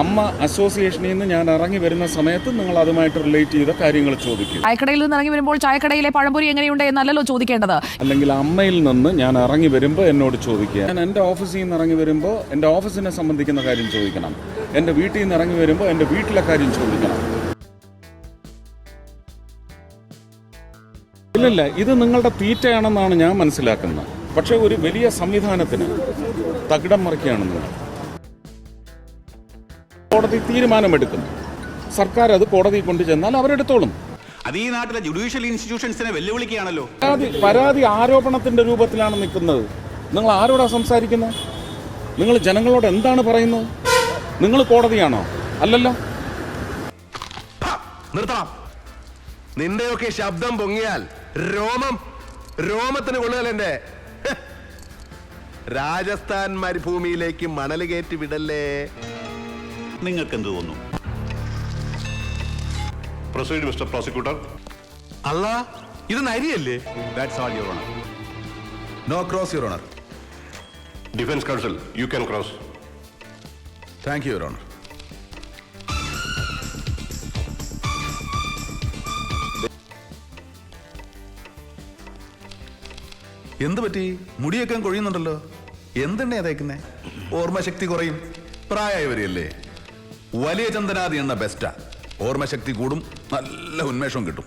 അമ്മ അസോസിയേഷനിൽ നിന്ന് ഞാൻ ഇറങ്ങി വരുന്ന സമയത്ത് നിങ്ങൾ അതുമായിട്ട് റിലേറ്റ് ചെയ്ത കാര്യങ്ങൾ ചോദിക്കും. ചായക്കടയിൽ നിന്ന് ഇറങ്ങി വരുമ്പോൾ ചായക്കടയിലെ പഴംപൊരി എങ്ങനെയുണ്ട് എന്നല്ലോ ചോദിക്കേണ്ടത്. അല്ലെങ്കിൽ അമ്മയിൽ നിന്ന് ഞാൻ ഇറങ്ങി വരുമ്പോൾ എന്നോട് ചോദിക്കുക. ഞാൻ എന്റെ ഓഫീസിൽ നിന്ന് ഇറങ്ങി വരുമ്പോൾ എന്റെ ഓഫീസിനെ സംബന്ധിക്കുന്ന കാര്യം ചോദിക്കണം. എന്റെ വീട്ടിൽ നിന്ന് ഇറങ്ങി വരുമ്പോൾ എന്റെ വീട്ടിലെ കാര്യം ചോദിക്കണം. ഇല്ലില്ല ഇത് നിങ്ങളുടെ തീറ്റയാണെന്നാണ് ഞാൻ മനസ്സിലാക്കുന്നത്. പക്ഷേ ഒരു വലിയ സംവിധാനത്തിന് തകിടം മറിക്കുകയാണ് നിങ്ങൾ കോടതി തീരുമാനമെടുക്കും സർക്കാർ അത് കോടതി കൊണ്ടു ചെന്നാൽ അവരെടുത്തോളും. അത് ഈ നാട്ടിലെ ജുഡീഷ്യൽ ഇൻസ്റ്റിറ്റ്യൂഷൻസിനെ വെല്ലുവിളിക്കുകയാണല്ലോ. പരാതി പരാതി ആരോപണത്തിന്റെ രൂപത്തിലാണ് നിൽക്കുന്നത്. നിങ്ങൾ ആരോടാ സംസാരിക്കുന്നത് നിങ്ങൾ ജനങ്ങളോട് എന്താണ് പറയുന്നത്? നിങ്ങൾ കോടതിയാണോ? അല്ലല്ലോ. നിർത്തണം. നിന്റെയൊക്കെ ശബ്ദം പൊങ്ങിയാൽ രോമം രോമത്തിന് കൊള്ളുകയല്ലേ രാജസ്ഥാൻ മരുഭൂമിയിലേക്ക് മണൽ കയറ്റി വിടല്ലേ? നിങ്ങൾക്ക് എന്ത് തോന്നുന്നു? പ്രൊസീഡ് മിസ്റ്റർ പ്രോസിക്യൂട്ടർ അല്ല ഇത് നരിയല്ലേ? That's all your honour no cross your honour defence counsel you can cross thank you your honour എന്ത് പറ്റി? മുടിയൊക്കെ കൊഴിയുന്നുണ്ടല്ലോ. എന്തെണ്ണ തേക്കുന്നേ? ഓർമ്മശക്തി കുറയും. പ്രായമായി വരികയല്ലേ വലിയ ചന്ദനാദി എന്ന ബെസ്റ്റാ ഓർമ്മശക്തി കൂടും നല്ല ഉന്മേഷവും കിട്ടും.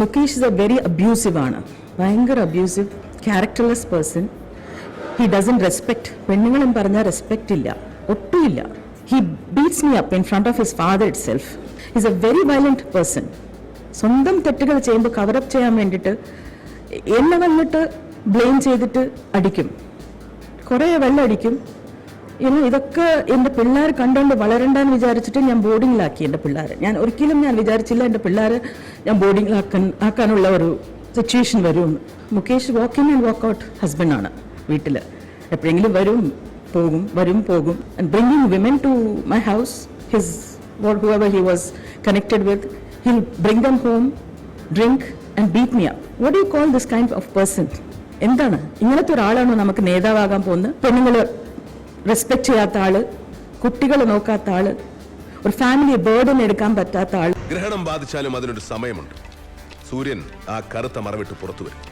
Mukesh is a very abusive ആണ്. ഭയങ്കര abusive characterless person he doesn't respect പെണ്ണുങ്ങളും പറഞ്ഞാൽ റെസ്പെക്റ്റ് ഇല്ല ഒട്ടുമില്ല. He beats me up in front of his father itself is a very violent person സ്വന്തം തെറ്റുകൾ ചെയ്യുമ്പോൾ കവറപ്പ് ചെയ്യാൻ വേണ്ടിയിട്ട് എന്നെ വന്നിട്ട് ബ്ലെയിം ചെയ്തിട്ട് അടിക്കും. കുറേ വെള്ളം അടിക്കും ഇനി ഇതൊക്കെ എന്റെ പിള്ളേർ കണ്ടുകൊണ്ട് വളരണ്ടെന്ന് വിചാരിച്ചിട്ട് ഞാൻ ബോർഡിങ്ങിലാക്കി എന്റെ പിള്ളേരെ. ഞാൻ ഒരിക്കലും ഞാൻ വിചാരിച്ചില്ല എന്റെ പിള്ളേരെ ഞാൻ ബോർഡിങ്ങിലാക്കാൻ ആക്കാനുള്ള ഒരു സിറ്റുവേഷൻ വരുമെന്ന്. Mukesh walk in and walk out ആണ് വീട്ടിൽ എപ്പോഴെങ്കിലും വരും പോകും വരും പോകും. And bringing women to my house his what whoever he was connected with he'll bring them home drink and beat me up what you call this kind of person എന്താണ്? ഇങ്ങനത്തെ ഒരാളാണോ നമുക്ക് നേതാവാകാൻ പോകുന്നത്? പെണ്ണുങ്ങൾ റെസ്പെക്ട് ചെയ്യാത്ത ആൾ കുട്ടികളെ നോക്കാത്ത ആൾ ഒരു ഫാമിലി ബേർഡൻ എടുക്കാൻ പറ്റാത്ത ആൾ. ഗ്രഹണം ബാധിച്ചാലും അതിനൊരു സമയമുണ്ട്. സൂര്യൻ ആ കറുത്ത മറവിട്ട് പുറത്തു വരും.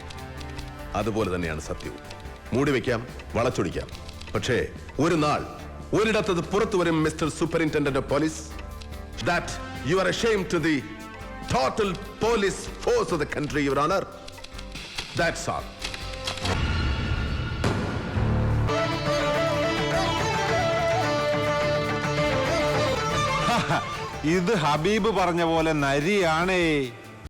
അതുപോലെ തന്നെയാണ് സത്യവും. മൂടി വെക്കാം വളച്ചൊടിക്കാം. പക്ഷേ ഒരു നാൾ ഒരിടത്തത് പുറത്തു വരും mister superintendent of police. That you are ashamed to the total police force of the country your honour that's all ഇത് ഹബീബ് പറഞ്ഞ പോലെ നരിയാണേ.